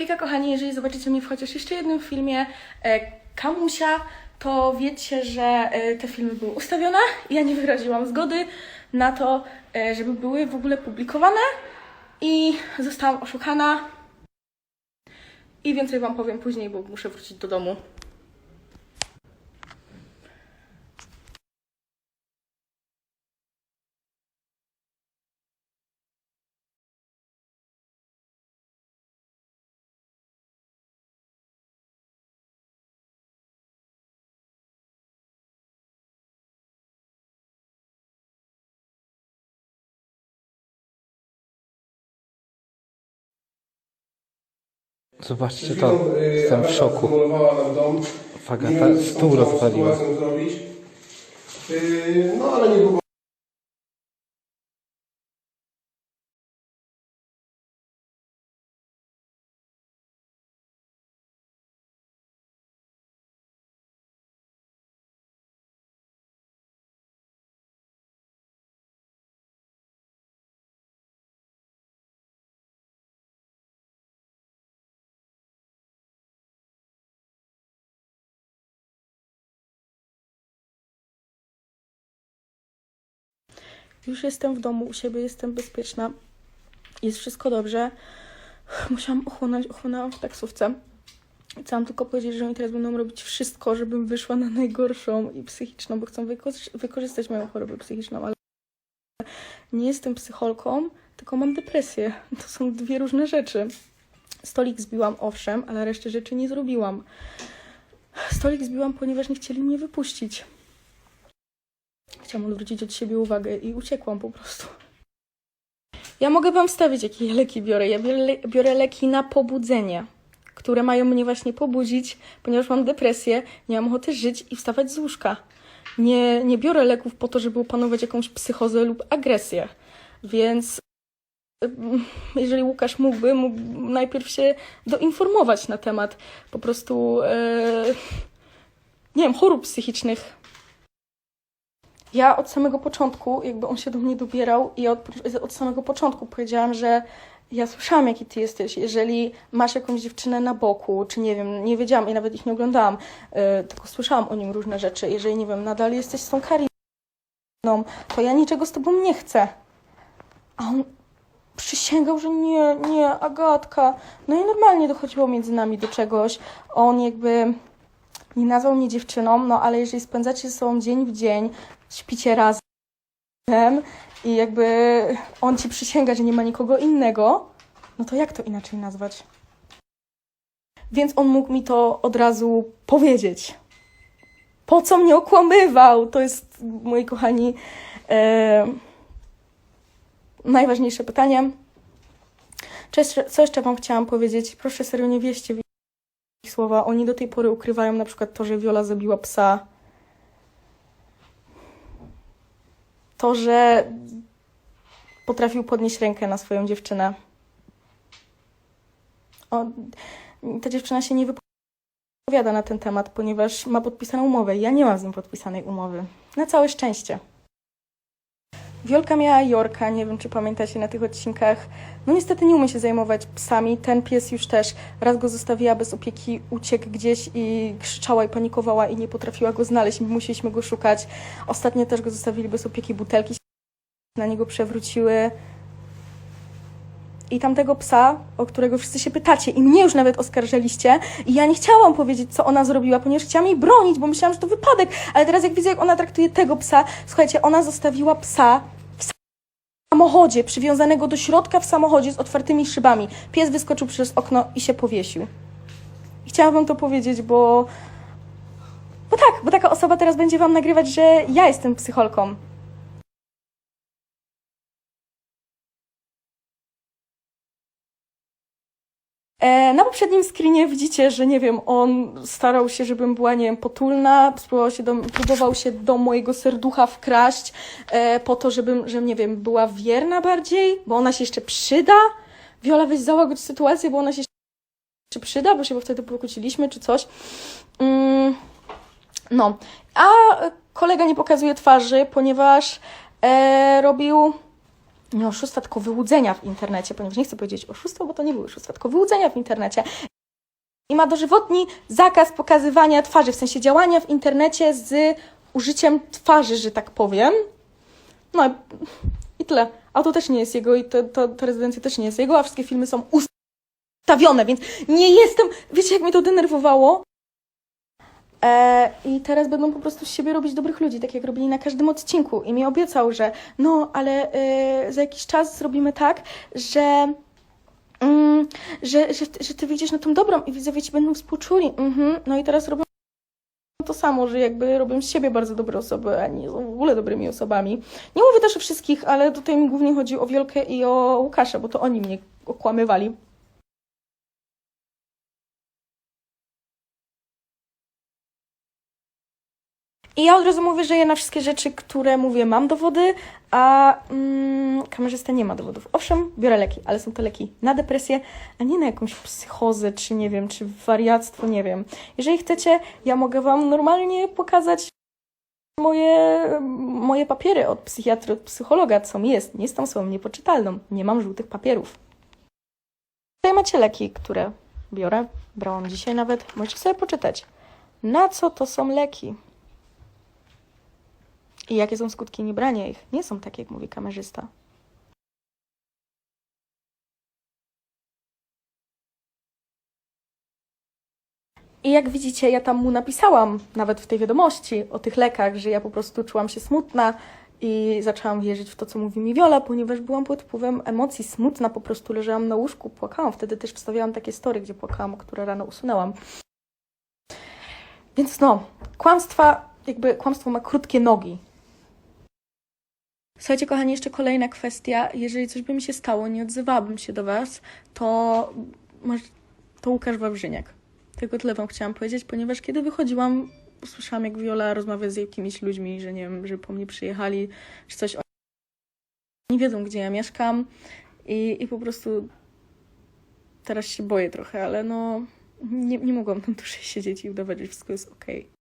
Hejka kochani, jeżeli zobaczycie mnie w chociaż jeszcze jednym filmie e, Kamusia, to wiecie, że e, te filmy były ustawione i ja nie wyraziłam zgody na to, e, żeby były w ogóle publikowane i zostałam oszukana. I więcej Wam powiem później, bo muszę wrócić do domu. Zobaczcie to, jestem w szoku. Nam dom. Fagata stół rozwaliła. zrobić. Yy, No ale nie Już jestem w domu, u siebie jestem bezpieczna. Jest wszystko dobrze. Musiałam ochłonąć, ochłonęłam w taksówce. Chciałam tylko powiedzieć, że oni teraz będą robić wszystko, żebym wyszła na najgorszą i psychiczną, bo chcą wyko- wykorzystać moją chorobę psychiczną, ale nie jestem psycholką, tylko mam depresję. To są dwie różne rzeczy. Stolik zbiłam, owszem, ale reszty rzeczy nie zrobiłam. Stolik zbiłam, ponieważ nie chcieli mnie wypuścić. Chciałam odwrócić od siebie uwagę i uciekłam po prostu. Ja mogę Wam wstawić, jakie ja leki biorę. Ja biorę, le- biorę leki na pobudzenie, które mają mnie właśnie pobudzić, ponieważ mam depresję, nie mam ochoty żyć i wstawać z łóżka. Nie, nie biorę leków po to, żeby opanować jakąś psychozę lub agresję. Więc mm, jeżeli Łukasz mógłby, mógł najpierw się doinformować na temat po prostu, e, nie wiem, chorób psychicznych, ja od samego początku, jakby on się do mnie dobierał i od, od samego początku powiedziałam, że ja słyszałam, jaki ty jesteś. Jeżeli masz jakąś dziewczynę na boku, czy nie wiem, nie wiedziałam i nawet ich nie oglądałam, yy, tylko słyszałam o nim różne rzeczy. Jeżeli, nie wiem, nadal jesteś z tą Kariną, to ja niczego z tobą nie chcę. A on przysięgał, że nie, nie, Agatka. No i normalnie dochodziło między nami do czegoś. On jakby nie nazwał mnie dziewczyną, no ale jeżeli spędzacie ze sobą dzień w dzień, śpicie razem i jakby on ci przysięga, że nie ma nikogo innego, no to jak to inaczej nazwać? Więc on mógł mi to od razu powiedzieć. Po co mnie okłamywał? To jest, moi kochani, e, najważniejsze pytanie. Co jeszcze, Wam chciałam powiedzieć? Proszę serio, nie wieście w ich słowa. Oni do tej pory ukrywają na przykład to, że Viola zabiła psa. To, że potrafił podnieść rękę na swoją dziewczynę. O, ta dziewczyna się nie wypowiada na ten temat, ponieważ ma podpisaną umowę. Ja nie mam z nim podpisanej umowy. Na całe szczęście. Wiolka miała Jorka, nie wiem czy pamiętacie na tych odcinkach. No niestety nie umie się zajmować psami. Ten pies już też raz go zostawiła bez opieki, uciekł gdzieś i krzyczała i panikowała i nie potrafiła go znaleźć. My musieliśmy go szukać. Ostatnio też go zostawili bez opieki, butelki na niego przewróciły. I tamtego psa, o którego wszyscy się pytacie i mnie już nawet oskarżaliście i ja nie chciałam powiedzieć, co ona zrobiła, ponieważ chciałam jej bronić, bo myślałam, że to wypadek, ale teraz jak widzę, jak ona traktuje tego psa, słuchajcie, ona zostawiła psa w samochodzie, przywiązanego do środka w samochodzie z otwartymi szybami. Pies wyskoczył przez okno i się powiesił. I chciałam wam to powiedzieć, bo... Bo tak, bo taka osoba teraz będzie wam nagrywać, że ja jestem psycholką. Na poprzednim screenie widzicie, że nie wiem, on starał się, żebym była, nie wiem, potulna, próbował się do, próbował się do mojego serducha wkraść e, po to, żebym, że nie wiem, była wierna bardziej, bo ona się jeszcze przyda. Wiola, weź załóż sytuację, bo ona się jeszcze przyda, bo się bo wtedy pokłóciliśmy czy coś. Mm, no, a kolega nie pokazuje twarzy, ponieważ e, robił nie oszustwa, tylko wyłudzenia w internecie, ponieważ nie chcę powiedzieć oszustwo, bo to nie były oszustwa, tylko wyłudzenia w internecie. I ma dożywotni zakaz pokazywania twarzy, w sensie działania w internecie z użyciem twarzy, że tak powiem. No i- tyle. A to też nie jest jego i to, to, ta rezydencja też nie jest jego, a wszystkie filmy są ustawione, więc nie jestem... Wiecie, jak mnie to denerwowało? E, I teraz będą po prostu z siebie robić dobrych ludzi, tak jak robili na każdym odcinku. I mi obiecał, że no, ale e, za jakiś czas zrobimy tak, że, mm, że, że, że ty wyjdziesz na tą dobrą i widzowie ci będą współczuli. Mhm. No i teraz robią to samo, że jakby robią z siebie bardzo dobre osoby, a nie są w ogóle dobrymi osobami. Nie mówię też o wszystkich, ale tutaj mi głównie chodzi o Wiolkę i o Łukasza, bo to oni mnie okłamywali. I ja od razu mówię, że ja na wszystkie rzeczy, które mówię, mam dowody, a mm, kamerzysta nie ma dowodów. Owszem, biorę leki, ale są to leki na depresję, a nie na jakąś psychozę, czy nie wiem, czy wariactwo, nie wiem. Jeżeli chcecie, ja mogę wam normalnie pokazać moje, moje papiery od psychiatry, od psychologa, co mi jest. Nie jestem osobą niepoczytalną, nie mam żółtych papierów. Tutaj macie leki, które biorę, brałam dzisiaj nawet, możecie sobie poczytać. Na co to są leki? I jakie są skutki niebrania ich? Nie są takie, jak mówi kamerzysta. I jak widzicie, ja tam mu napisałam, nawet w tej wiadomości o tych lekach, że ja po prostu czułam się smutna i zaczęłam wierzyć w to, co mówi mi Wiola, ponieważ byłam pod wpływem emocji, smutna, po prostu leżałam na łóżku, płakałam. Wtedy też wstawiałam takie story, gdzie płakałam, które rano usunęłam. Więc no, kłamstwa, jakby kłamstwo ma krótkie nogi. Słuchajcie, kochani, jeszcze kolejna kwestia. Jeżeli coś by mi się stało, nie odzywałabym się do Was, to, to Łukasz Wawrzyniak. Tylko tyle Wam chciałam powiedzieć, ponieważ kiedy wychodziłam, usłyszałam, jak Viola rozmawia z jakimiś ludźmi, że nie wiem, że po mnie przyjechali, czy coś. Nie wiedzą, gdzie ja mieszkam i, i po prostu teraz się boję trochę, ale no nie, nie mogłam tam dłużej siedzieć i udawać, że wszystko jest okej. E,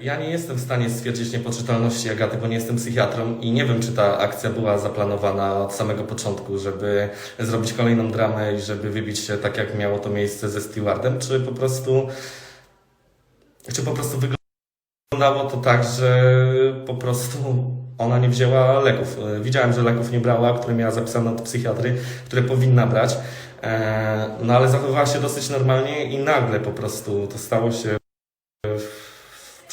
Ja nie jestem w stanie stwierdzić niepoczytalności Agaty, bo nie jestem psychiatrą i nie wiem, czy ta akcja była zaplanowana od samego początku, żeby zrobić kolejną dramę i żeby wybić się tak, jak miało to miejsce ze Stewardem, czy po prostu, czy po prostu wyglądało to tak, że po prostu ona nie wzięła leków. E, Widziałem, że leków nie brała, które miała zapisane od psychiatry, które powinna brać, E, no ale zachowywała się dosyć normalnie i nagle po prostu to stało się w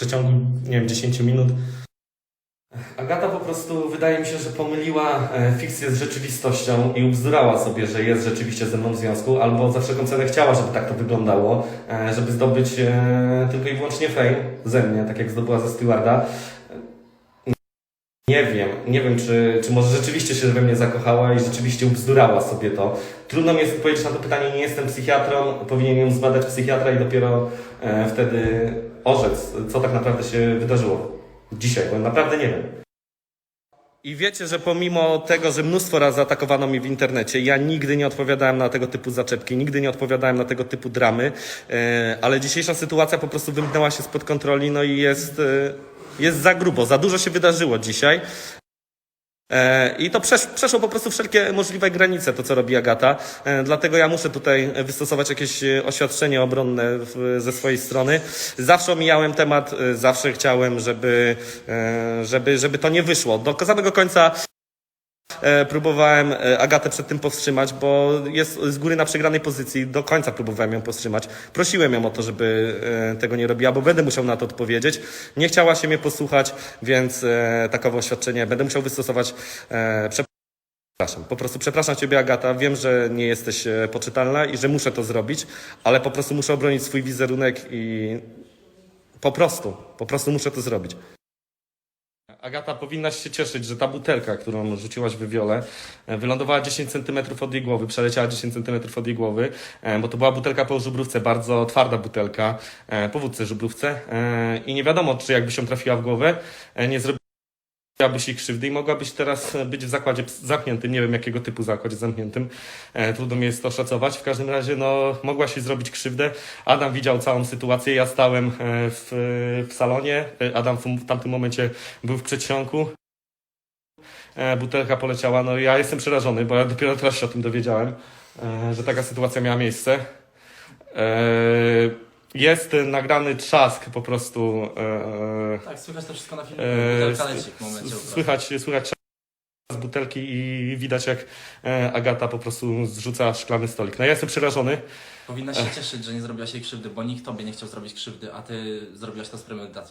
przeciągu, nie wiem, 10 minut. Agata po prostu, wydaje mi się, że pomyliła e, fikcję z rzeczywistością i ubzdurała sobie, że jest rzeczywiście ze mną w związku, albo za wszelką cenę chciała, żeby tak to wyglądało, e, żeby zdobyć e, tylko i wyłącznie fame ze mnie, tak jak zdobyła ze Stewarda. Nie wiem, nie wiem, czy, czy może rzeczywiście się we mnie zakochała i rzeczywiście ubzdurała sobie to. Trudno mi jest odpowiedzieć na to pytanie, nie jestem psychiatrą, powinien ją zbadać psychiatra i dopiero wtedy orzec, co tak naprawdę się wydarzyło dzisiaj, bo naprawdę nie wiem. I wiecie, że pomimo tego, że mnóstwo razy atakowano mnie w internecie, ja nigdy nie odpowiadałem na tego typu zaczepki, nigdy nie odpowiadałem na tego typu dramy, e, ale dzisiejsza sytuacja po prostu wymknęła się spod kontroli, no i jest, e, jest za grubo, za dużo się wydarzyło dzisiaj. E, I to przesz, przeszło po prostu wszelkie możliwe granice, to co robi Agata. E, Dlatego ja muszę tutaj wystosować jakieś e, oświadczenie obronne ze swojej strony. Zawsze omijałem temat, zawsze chciałem, żeby, żeby, żeby to nie wyszło. Do samego końca próbowałem e, Agatę przed tym powstrzymać, bo jest z góry na przegranej pozycji. Do końca próbowałem ją powstrzymać. Prosiłem ją o to, żeby e, tego nie robiła, bo będę musiał na to odpowiedzieć. Nie chciała się mnie posłuchać, więc e, takowe oświadczenie będę musiał wystosować. E, Przepraszam, po prostu przepraszam Ciebie, Agata. Wiem, że nie jesteś e, poczytalna i że muszę to zrobić, ale po prostu muszę obronić swój wizerunek i po prostu, po prostu muszę to zrobić. Agata, powinnaś się cieszyć, że ta butelka, którą rzuciłaś w wiole, e, wylądowała 10 cm od jej głowy, przeleciała 10 cm od jej głowy, e, bo to była butelka po żubrówce, bardzo twarda butelka, e, po wódce żubrówce i nie wiadomo, czy jakby się trafiła w głowę, nie zrobiłabyś jej krzywdy i mogłabyś teraz e, być w zakładzie zamkniętym, nie wiem jakiego typu zakładzie zamkniętym, e, trudno mi jest to szacować, w każdym razie no, mogłaś jej zrobić krzywdę, Adam widział całą sytuację, ja stałem e, w, w salonie, Adam w, tamtym momencie był w przedsionku, butelka poleciała, no ja jestem przerażony, bo ja dopiero teraz się o tym dowiedziałem, że taka sytuacja miała miejsce. E, Jest e, nagrany trzask po prostu, e, Tak, słychać to wszystko na filmie. e, Butelka leci w momencie. słychać, słychać trzask z butelki i widać jak e, Agata po prostu zrzuca szklany stolik. No ja jestem przerażony, Powinnaś się cieszyć, że nie zrobiłaś jej krzywdy, bo nikt tobie nie chciał zrobić krzywdy, a ty zrobiłaś to z premedytacją.